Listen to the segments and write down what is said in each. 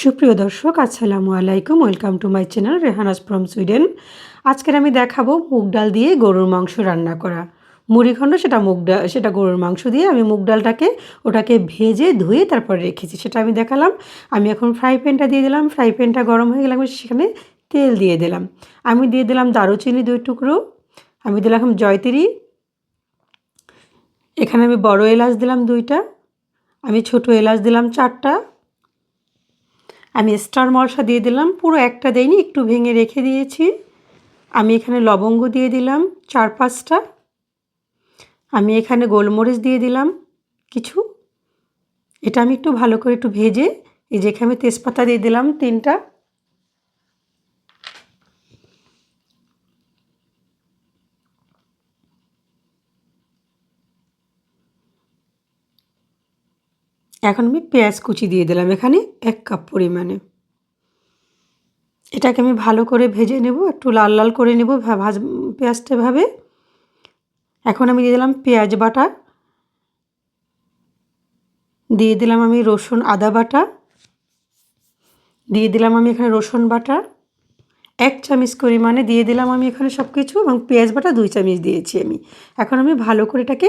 সুপ্রিয় দর্শক, আসসালামু আলাইকুম। Welcome to my channel Rehana's from Sweden আজকের আমি দেখাবো মুগ ডাল দিয়ে গরুর মাংস রান্না করা। মুড়িখণ্ড সেটা মুগ ডাল, সেটা গরুর মাংস দিয়ে আমি মুগ ডালটাকে ওটাকে ভেজে ধুয়ে তারপরে রেখেছি। সেটা আমি দেখালাম। আমি এখন ফ্রাই প্যানটা দিয়ে দিলাম। ফ্রাই প্যানটা গরম হয়ে গেলে আমি সেখানে তেল দিয়ে দিলাম। আমি দিয়ে দিলাম দারুচিনি দুই টুকরো। আমি দিলাম জয়তিরি। এখানে আমি বড় এলাচ দিলাম দুইটা। আমি ছোট এলাচ দিলাম চারটা। আমি স্টার মশলা দিয়ে দিলাম, পুরো একটা দেয়নি একটু ভেঙে রেখে দিয়েছি। আমি এখানে লবঙ্গ দিয়ে দিলাম, চার পাঁচটা। আমি এখানে গোলমরিচ দিয়ে দিলাম কিছু। এটা আমি একটু ভালো করে একটু ভেজে, এই যেখানে আমি তেজপাতা দিয়ে দিলাম তিনটা। এখন আমি পেঁয়াজ কুচি দিয়ে দিলাম এখানে এক কাপ পরিমাণে। এটাকে আমি ভালো করে ভেজে নেব, একটু লাল লাল করে নেব ভাজ পেঁয়াজটা ভাবে এখন আমি দিয়ে দিলাম পেঁয়াজ বাটা। দিয়ে দিলাম আমি রসুন আদা বাটা। দিয়ে দিলাম আমি এখানে রসুন বাটা। এক চামচ পরিমাণে দিয়ে দিলাম আমি এখানে সব কিছু এবং পেঁয়াজ বাটা দুই চামচ দিয়েছি আমি। এখন আমি ভালো করে এটাকে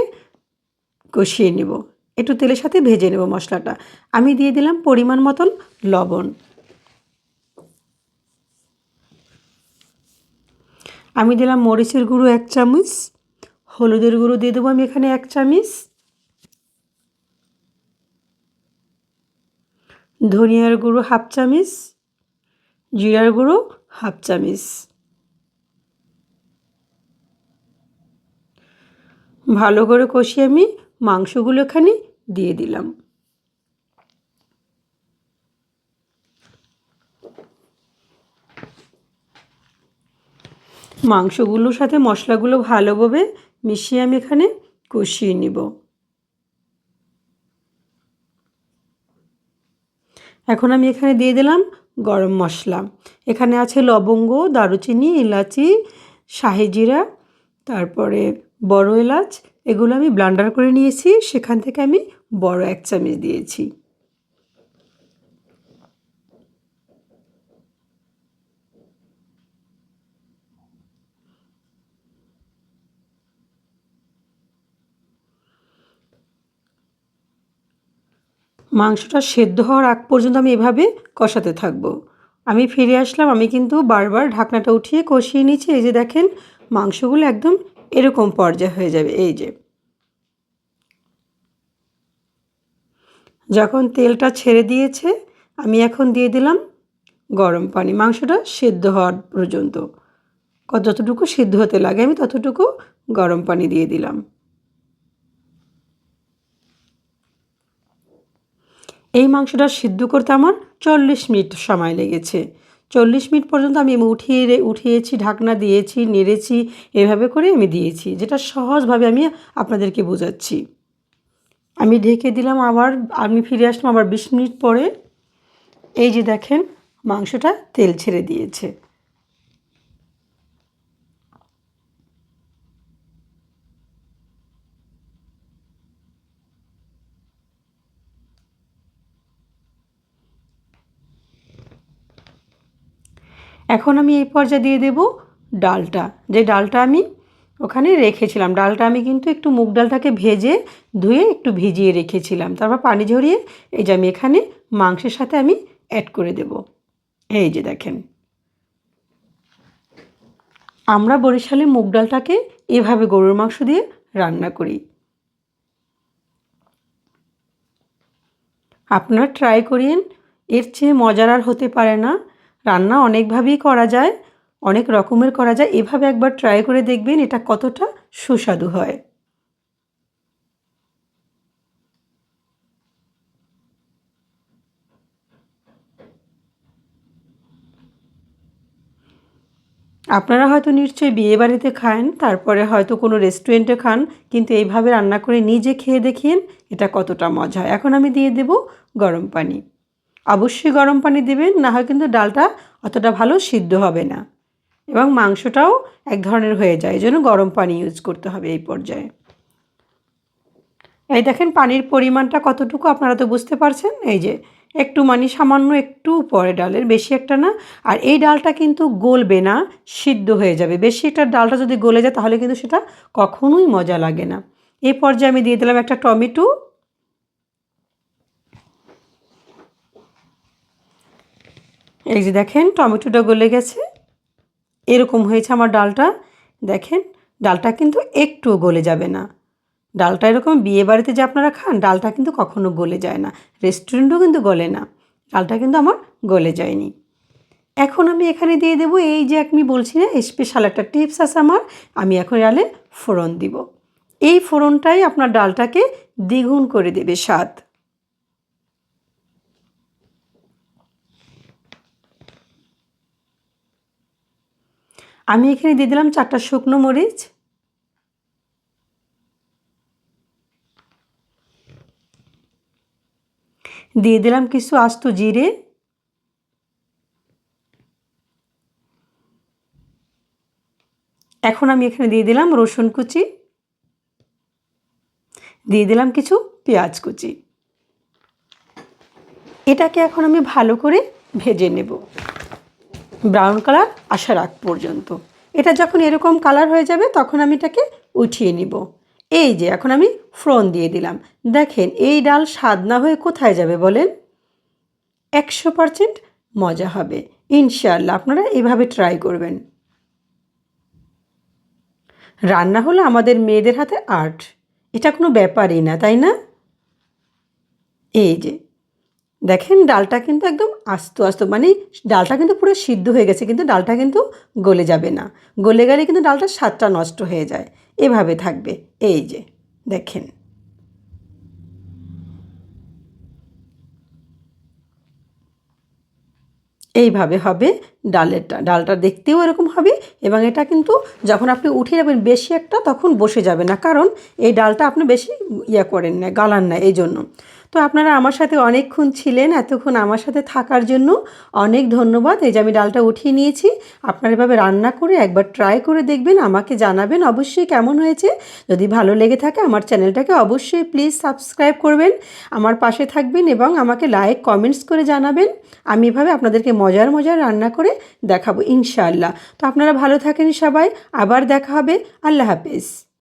কষিয়ে নেব। একটু তেলের সাথে ভেজে নেব মশলাটা। আমি দিয়ে দিলাম পরিমাণ মতন লবণ। আমি দিলাম মরিচের গুঁড়ো এক চামচ, হলুদের গুঁড়ো দিয়ে দেবো আমি এখানে এক চামচ, ধনিয়ার গুঁড়ো হাফ চামচ, জিরার গুঁড়ো হাফ চামচ। ভালো করে কষিয়ে আমি মাংসগুলো এখানে দিয়ে দিলাম। মাংসগুলোর সাথে মশলাগুলো ভালোভাবে মিশিয়ে আমি এখানে কষিয়ে নিব। এখন আমি এখানে দিয়ে দিলাম গরম মশলা। এখানে আছে লবঙ্গ, দারুচিনি এলাচি শাহি জিরা, তারপরে বড় এলাচ, এগুলো আমি ব্লান্ডার করে নিয়েছি, সেখান থেকে আমি বড় এক চামচ দিয়েছি। মাংসটা সেদ্ধ হওয়ার আগ পর্যন্ত আমি এভাবে কষাতে থাকব। আমি ফিরে আসলাম, আমি কিন্তু বারবার ঢাকনাটা উঠিয়ে কষিয়ে নিচ্ছি। এই যে দেখেন, মাংসগুলো একদম এরকম পর্যায়ে হয়ে যাবে, এই যে। যখন তেলটা ছেড়ে দিয়েছে, আমি এখন দিয়ে দিলাম গরম পানি। মাংসটা সেদ্ধ হওয়ার পর্যন্ত। যতটুকু সিদ্ধ হতে লাগে, আমি ততটুকু গরম পানি দিয়ে দিলাম। এই মাংসটা সিদ্ধ করতে আমার চল্লিশ মিনিট সময় লেগেছে। চল্লিশ মিনিট পর্যন্ত আমি উঠিয়ে উঠিয়েছি, ঢাকনা দিয়েছি, নেড়েছি, এভাবে করে আমি দিয়েছি, যেটা সহজভাবে আমি আপনাদেরকে বোঝাচ্ছি। আমি ঢেকে দিলাম আবার, আমি ফিরে আসলাম আবার বিশ মিনিট পরে। এই যে দেখেন, মাংসটা তেল ছেড়ে দিয়েছে। এখন আমি এই পর্যায়ে দিয়ে দেব ডালটা। যে ডালটা আমি ওখানে রেখেছিলাম, ডালটা আমি কিন্তু একটু মুগ ডালটাকে ভেজে ধুয়ে একটু ভিজিয়ে রেখেছিলাম। তারপর পানি ঝরিয়ে এই যে আমি এখানে মাংসের সাথে আমি অ্যাড করে দেব। এই যে দেখেন। আমরা বরিশালে মুগ ডালটাকে এভাবে গরুর মাংস দিয়ে রান্না করি। আপনারা ট্রাই করিয়েন, এর চেয়ে মজার আর হতে পারে না। রান্না অনেকভাবেই করা যায়, অনেক রকমের করা যায়। এভাবে একবার ট্রাই করে দেখবেন এটা কতটা সুস্বাদু হয়। আপনারা হয়তো নিশ্চয়ই বিয়েবাড়িতে খান, তারপরে হয়তো কোনো রেস্টুরেন্টে খান, কিন্তু এইভাবে রান্না করে নিজে খেয়ে দেখিয়েন, এটা কতটা মজা। এখন আমি দিয়ে দেব গরম পানি। অবশ্যই গরম পানি দেবেন, না হয় কিন্তু ডালটা অতটা ভালো সিদ্ধ হবে না। এবং মাংসটাও এক ধরনের হয়ে যায় এই জন্য গরম পানি ইউজ করতে হবে এই পর্যায়ে। এই দেখেন পানির পরিমাণটা কতটুকু, আপনারা তো বুঝতে পারছেন? এই যে একটু মানে সামান্য একটু পরে ডালের, বেশি একটা না। আর এই ডালটা কিন্তু গলবে না, সিদ্ধ হয়ে যাবে। বেশি একটা ডালটা যদি গলে যায়, তাহলে কিন্তু সেটা কখনোই মজা লাগে না। এই পর্যায়ে আমি দিয়ে দিলাম একটা টমেটো এই যে দেখেন, টমেটোটা গলে গেছে। এরকম হয়েছে আমার ডালটা। দেখেন, ডালটা কিন্তু একটু গলে যাবে না। ডালটা এরকম বিয়ে বাড়িতে যে আপনারা খান, ডালটা কিন্তু কখনো গলে যায় না। রেস্টুরেন্টও কিন্তু গলে না। ডালটা কিন্তু আমার গলে যায়নি। এখন আমি এখানে দিয়ে দেবো এই যে আমি বলছি না স্পেশাল একটা টিপস আছে আমার। আমি এখন ডালে ফোড়ন দিব। এই ফোড়নটাই আপনার ডালটাকে দ্বিগুণ করে দেবে স্বাদ। আমি এখানে দিয়ে দিলাম চারটা শুকনো মরিচ। দিয়ে দিলাম কিছু আস্ত জিরে। এখন আমি এখানে দিয়ে দিলাম রসুন কুচি। দিয়ে দিলাম কিছু পেঁয়াজ কুচি। এটাকে এখন আমি ভালো করে ভেজে নেব। ব্রাউন কালার আসার আগ পর্যন্ত। এটা যখন এরকম কালার হয়ে যাবে, তখন আমি এটাকে উঠিয়ে নিব। এই যে, এখন আমি ফ্রন দিয়ে দিলাম। দেখেন, এই ডাল স্বাদ না হয়ে কোথায় যাবে বলেন? একশো পারসেন্ট মজা হবে। ইনশাআল্লাহ, আপনারা এভাবে ট্রাই করবেন। রান্না হলো আমাদের মেয়েদের হাতে আর্ট এটা কোনো ব্যাপারই না, তাই না? এই যে দেখেন ডালটা কিন্তু একদম আস্ত আস্ত মানে ডালটা কিন্তু পুরো সিদ্ধ হয়ে গেছে, কিন্তু ডালটা কিন্তু গলে যাবে না। গলে গেলে কিন্তু ডালটা স্বাদটা নষ্ট হয়ে যায়। এভাবে থাকবে। এই যে, দেখেন। এইভাবে হবে ডালেরটা। ডালটা দেখতেও এরকম হবে এবং এটা কিন্তু যখন আপনি উঠিয়ে যাবেন বেশি একটা, তখন বসে যাবে না। কারণ এই ডালটা আপনি বেশি ইয়ে করেন না, গালান না এই জন্য তো আপনারা আমার সাথে অনেকক্ষণ ছিলেন, এতক্ষণ আমার সাথে থাকার জন্য অনেক ধন্যবাদ। এই যে আমি ডালটা উঠিয়ে নিয়েছি, আপনারা এভাবে রান্না করে একবার ট্রাই করে দেখবেন, আমাকে জানাবেন অবশ্যই কেমন হয়েছে। যদি ভালো লেগে থাকে, আমার চ্যানেলটাকে অবশ্যই প্লিজ সাবস্ক্রাইব করবেন, আমার পাশে থাকবেন এবং আমাকে লাইক কমেন্টস করে জানাবেন। আমি এভাবে আপনাদেরকে মজার মজার রান্না করে দেখাবো ইনশাআল্লাহ। তো আপনারা ভালো থাকেন সবাই, আবার দেখা হবে। আল্লাহ হাফেজ।